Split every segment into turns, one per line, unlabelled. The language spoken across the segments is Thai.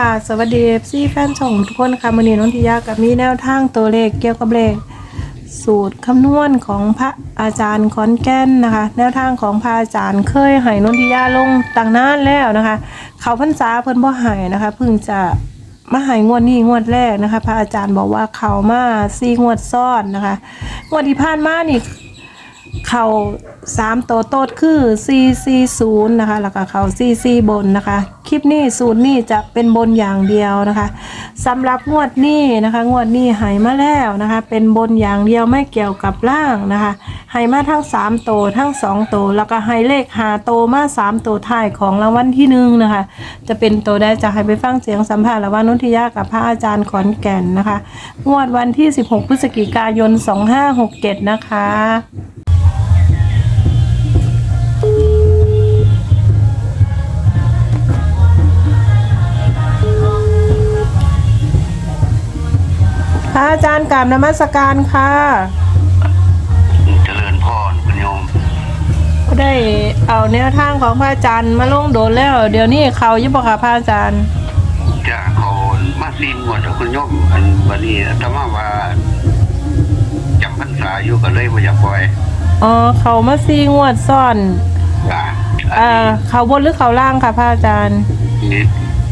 ค่ะสวัสดีซีแฟนช่องทุกคนค่ะมือนี้น้องทิยากับมีแนวทางตัวเลขเกี่ยวกับเลข สูตรคำนวณของพระอาจารย์ขอนแก่นนะคะ แนวทางของพระอาจารย์เคยให้นนทิยาลงต่างนานแล้วนะคะ เขาพรรษาเพิ่นบ่ให้นะคะเพิ่งจะมาให้งวดนี้งวดแรกนะคะ พระอาจารย์บอกว่าเขามาซีงวดซ้อนนะคะงวดที่ผ่านมานี่ เข่าสามตัวโต๊ดคือ 440 นะคะ แล้วก็เข่า44 บนนะคะ คลิปนี้สูตรนี้จะเป็นบนอย่างเดียวนะคะสำหรับงวดนี้นะคะ งวดนี้หายมาแล้วนะคะ เป็นบนอย่างเดียวไม่เกี่ยวกับล่างนะคะหายมาทั้ง3ตัวทั้ง2ตัวแล้วก็ให้เลขหาโตวมา3ตัวท้ายของรางวัลที่หนึ่งนะคะ จะเป็นตัวได้จะให้ไปฟังเสียงสัมภาษณ์ระหว่างนุทิยากับพระอาจารย์ขอนแก่นนะคะ งวดวันที่ 16 พฤศจิกายน 2567 นะคะ กราบนมัสการค่ะ
เจริญพรคุณโยม
ก็ได้เอาแนวทางของพระอาจารย์มาลงโดนแล้ว เดี๋ยวนี้เขาอยุบค่ะพระอาจารย์
จะขอมาซีมวดกับคุณโยมอันวันนี้ถ้ามาว่าจำพรรษาอยู่ก็เลยบ่อยากปล่อย
อ๋อเขามาซีงวดซ่อน
อ่า
เอ่อเขาบนหรือเขาล่างค่ะพระอาจารย์
อันนี้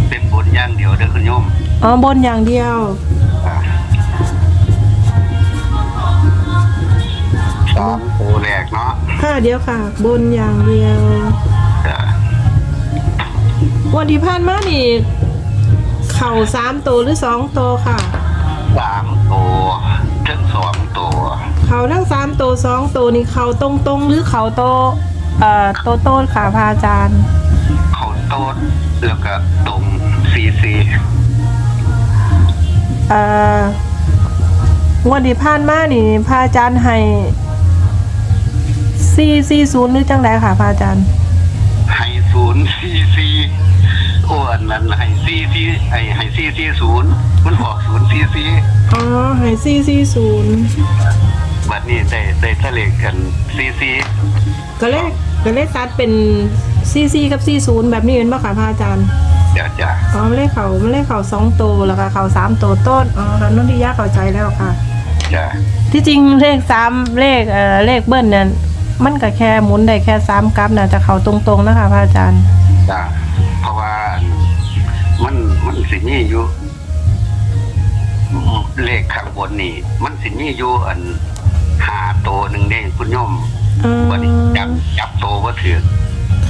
เป็นบทอย่างเดียวเด้อคุณโยม
อ๋อบนอย่างเดียว เดียวค่ะ บนอย่างเดียว
อ่า
วันที่ผ่านมานี่ เข่าสามตัวหรือสองตัวค่ะ
สามตัวถึงสองตัว
เขาทั้งสามตัวสองตัวนี่เขาตรงตรงๆหรือเขาโตเอ่อโตโต้ค่ะพระอาจารย์
เขาโต๊ดแล้วก็ตรงซีซี
เอ่องวดที่ผ่านมานี่พระอาจารย์ให้ สี่สี่ศูนย์หรือจังไดค่ะพระอาจารย์
ให้ศูนย์ซีซีอ้วนนั้นให้ซีซีให้ให้ซีซีศูนย์มันออกศูนย์ซีซี
อ๋อให้สี่สี่ศูนย์
บัดนี้ได้ได้ทะเลกันซีซี
ก็เลยก็เลยตัดเป็นสี่สี่กับสี่ศูนย์แบบนี้เป็นป่ะค่ะพระอาจารย์
จะจะ
อ๋อไม่เลขเขาไม่เลขเขาสองตัวแล้วก็เขาสามตัวต้นอ๋อค่ะนุ่นที่ยากเข้าใจแล้วค่ะ
จะ
ที่จริงเลขสามเลขเอ่อเลขเบิ้ลเนี่ย มันก็แค่หมุนได้แค่สามกราฟนะจะเขาตรงๆนะคะพระอาจารย์
จะเพราะว่ามันมันสิมีอยู่เลขข้างบนนี่ มันสิมีอยู่อันหาโตวหนึ่งเด้คุณโยม
อืม
บัดนี้จับจับโตวว่าถือ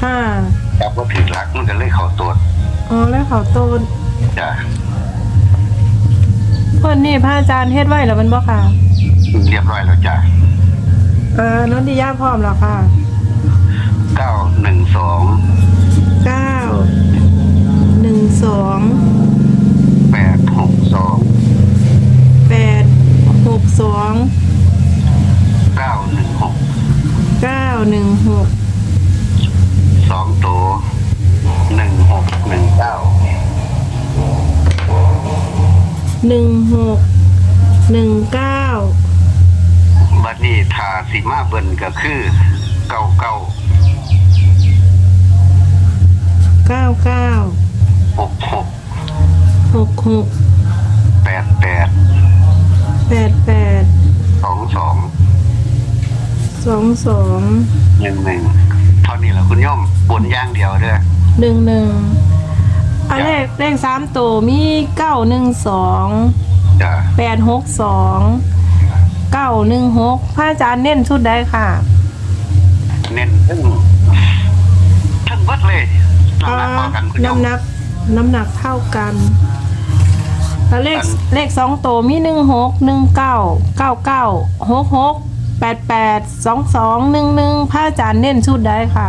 ค่ะ
จับว่าถือหลักมันก็เลยเข้าตัว
อ๋อแล้วเขาต้น
จะ
เพื่อนนี่พระอาจารย์เฮ็ดไว้แล้วมันบ่ค่ะ
เรียบร้อยแล้วจ้ะ
เออนนทิยาพร้อมแล้วค่ะ
เก้าหนึ่งสอง
เก้าหนึ่งสอง
แปดหกสอง
แปดหกสอง
เก้าหนึ่งหก
เก้าหนึ่งหก
สองตัวหนึ่งหกหนึ่งเก้า
หนึ่งหกหนึ่งเก้า
บัด นี้ทาสีมาเบิ่นก็คือเก้าเก้า
เก้าเก้า
หกหก
หกหก
แปดแปด
แปดแปด
สองสอง
สองสอง
หนึ่งหนึ่งเท่านี้แหละคุณโยมบนอย่างเดียวเด้อ
หนึ่งหนึ่งอันเลขเลขสามตัวมีเก้าหนึ่งสอง
จ้ะ
แปดหกสอง เก้าหนึ่งหกพระอาจารย์เน้นชุดใดค่ะ
เน้นทั้งทั้งเบิดเลยน้ำหนักพอกันคุณโยม
น้ำหนักน้ำหนักเท่ากันแล้วเลข
อัน
เลขสองตัวมีหนึ่งหกหนึ่งเก้าเก้าเก้าหกหกแปดแปดสองสองหนึ่งหนึ่งพระอาจารย์เน้นชุดใดค่ะ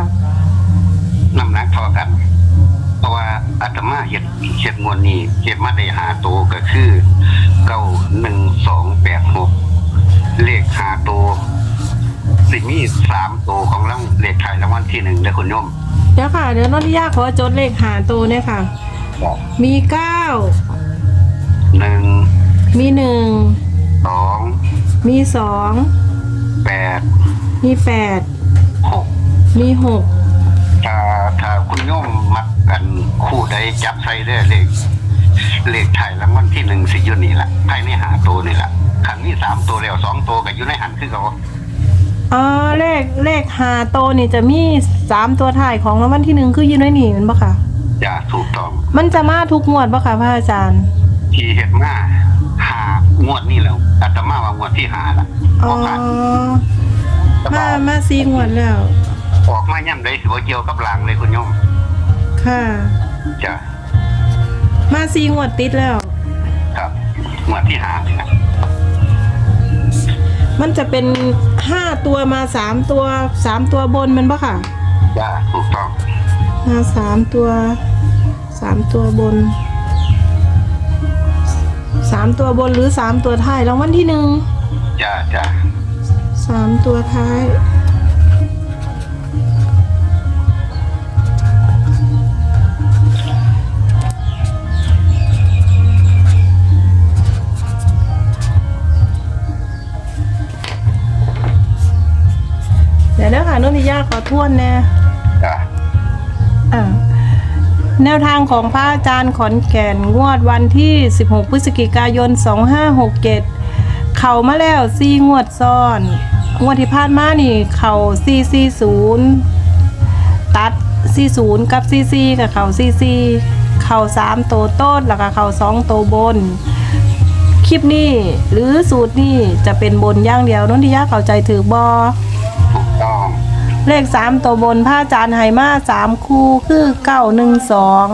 น้ำหนักพอกัน เพราะว่าอาตมาเห็ดเห็ดงวดนี้เห็ดมาได้หาตัวก็คือเก้าหนึ่งสองแปดหก เลขหาตัวสิมีสามตัวของรางเลขไทายรางวัลที่หนึ่งเด้อคุณโยม
เดี๋ยวค่ะ เดี๋ยวนนทิยาขอจดเลขหาตัวเนี่ยค่ะมีเก้า
หนึ่ง
มีหนึ่ง
สอง
มีสอง
แปด
มีแปด
หก
มีหก
ถ้าถ้าคุณโยมมักกันคู่ใดจับใส่ได้เลขเลขไทายรางวัลที่หนึ่งสิอยุนี่ละภายในหาตัวนี่ละ ขันนี้สามตัวแล้วสองตัวก็อยู่ในหันคือเขา
อ๋อเลขเลขหาโตวนี่จะมีสามตัวถ่ายของรางวัลที่หนึ่งคืออยืนไว้นี่แมันปะค่ะ
จะถูกต้อง
มันจะมาทุกงวดปะค่ะพระอาจารย์
ที่เห็ดมาหางวดนี่แล้วอาตมาว่างวดที่หาละ
อ๋อ
อผ่านแต่
มา
ว่า
มาซีงวดแล้ว
ออกมาย่ำได้ถือว่าเกี่ยวกับหลังเลยคุณโยม
ค่ะ
จะ
มาซีงวดติดแล้ว
ครับงวดที่หาเนี่ยนะ
มันจะเป็นห้าตัวมาสามตัวสามตัวบนแมันปะค่ะ
จะถูกต้อง
มาสามตัวสามตัวบนสามตัวบนหรือสามตัวท้ายรางวัลที่หนึ่ง
จะจะ
สามตัวท้าย ทิยาขอทวนแน่
จะ
อะแนวทางของพระอาจารย์ขอนแก่นงวดวันที่ 16 พฤศจิกายน 2567 เข่ามาแล้วซี่งวดซ้อน งวดที่ผ่านมานี่ เข่า440ตัด40กับ44กับเข่า44เข่า3โตวโต้นแล้วก็เข่า2โตวบน คลิปนี้หรือสูตรนี้จะเป็นบนอย่างเดียวนุ่นที่ยาเข้าใจถือบอ
ถูกต้อง
เลขสามตัวบนผ้าจานไหมาสามคู่คือเก้าหนึ่งสอง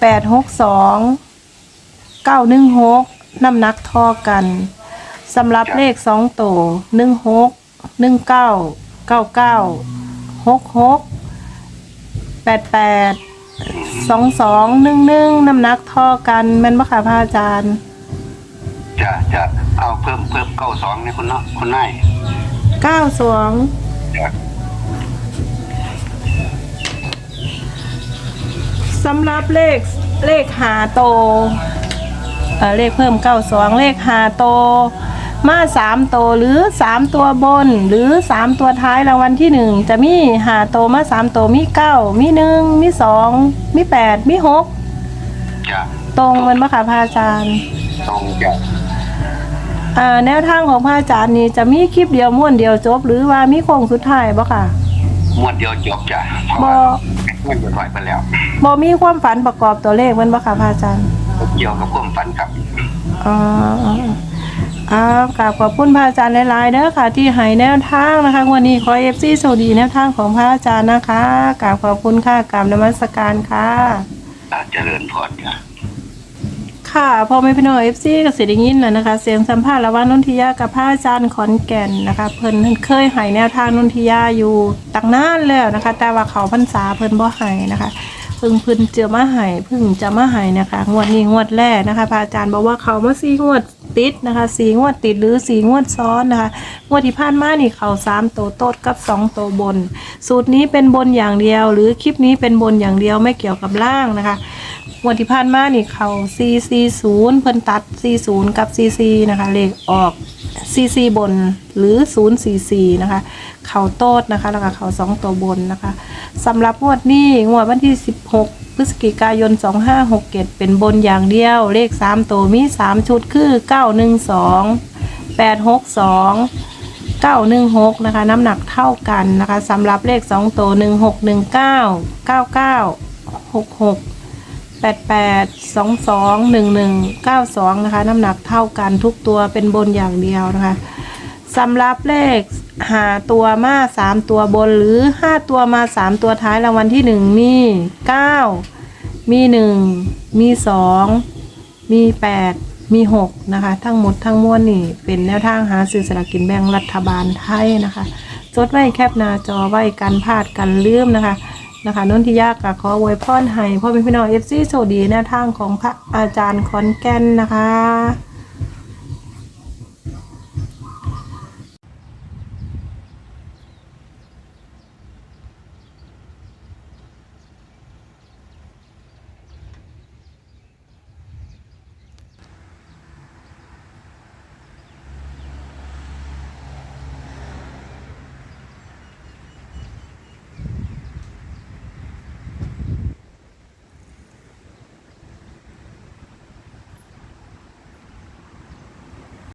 แปดหกสองเก้าหนึ่งหกน้ำหนักเทอกันสำหรับเลขสองตัวหนึ่งหกหนึ่งเก้าเก้าเก้าหกหกแปดแปดสองสองหนึ่งหนึ่งน้ำหนักเทอกันแม่นบ่ค่ะพระอาจารย์
จะจะเอาเพิ่มเพิ่มเก้าสองเนี่ยคุณเนาะคุณนาย
เก้าสอง สำหรับเลขเลขหาโตเอ่อเลขเพิ่มเก้าสองเลขหาโต มาสามโตหรือสามตัวบน หรือสามตัวท้ายรางวัลที่หนึ่งจะมีหาโตมาสามโตมีเก้ามีหนึ่งมีสองมีแปดมีหก
จะ
ตรงมันปะคะพระอาจารย์
ตรงจะ
อ่าแนวทางของพระอาจารย์นี่จะมีคลิปเดียวม้วนเดียวจบ หรือว่ามีโค้งสุดท้ายบ่ค่ะ
มวดเดียวจบจ้ะเพราะ
บ่
ว่ามันจะปล่อยไปแล้ว
บ่มีความฝันประกอบตัวเลขมันบ่ค่ะพระอาจารย์
เกี่ยวกับความฝันครับ
อ๋ออ่ากราบขอบคุณพระอาจารย์หลายๆเด้อค่ะ ที่ให้แนวทางนะคะวันนี้ขอเอฟซีสวัสดีแนวทางของพระอาจารย์นะคะกราบขอบคุณค่ะกราบนมัสการค่ะ
อาจเจริญพรจ้ะ
ค่ะพอไม่พี่น้องเอฟซีก็เสียงยินแล้วนะคะ เสียงสัมภาษณ์ระหว่างนนทิยากับพระอาจารย์ขอนแก่นนะคะ เพิ่นเคยให้แนวทางนนทิยาอยู่ตั้งนานแล้วนะคะ แต่ว่าเขาพรรษาเพิ่นบ่ให้นะคะเพิ่งพิ่นเจอมาห้เพิ่งจะมาให้นะคะ งวดนี้งวดแรกนะคะพระอาจารย์บอกว่าเขามาซีงวดติดนะคะสีงวดติดหรือสีงวดซ้อนนะคะ งวดที่ผ่านมานี่เขาสามโตวโต๊ดกับสองโตวบน สูตรนี้เป็นบนอย่างเดียว หรือคลิปนี้เป็นบนอย่างเดียวไม่เกี่ยวกับล่างนะคะงวดที่ผ่านมานี่เขา440เพิ่นตัด40กับ44นะคะเลขออก44บนหรือ044นะคะ เขาโตดนะคะแล้วก็เขา2ตัวบนนะคะ สำหรับงวดนี้งวดวันที่ 16 พฤศจิกายน 2567 เป็นบนอย่างเดียว เลข 3 ตัวมี 3 ชุดคือ 912 862 916 นะคะ น้ำหนักเท่ากันนะคะสำหรับเลข 2 ตัว 1619 99 66แปดแปดสองสองหนึ่งหนึ่งเก้าสองนะคะ น้ำหนักเท่ากันทุกตัวเป็นบนอย่างเดียวนะคะ สำหรับเลขหาตัวมาสามตัวบนหรือห้าตัวมาสามตัวท้ายรางวัลที่หนึ่งมีเก้ามีหนึ่งมีสองมีแปดมีหกนะคะ ทั้งหมดทั้งมวลนี่เป็นแนวทางหาซื้อสลากกินแบ่งรัฐบาลไทยนะคะจดไว้แคปหน้าจอไว้กันพลาดกันลืมนะคะนะคะนนทิยากกะขออวยพรให้พ่อแม่พี่น้องเอฟซีโชคดีแนวทางของพระอาจารย์ขอนแก่นนะคะ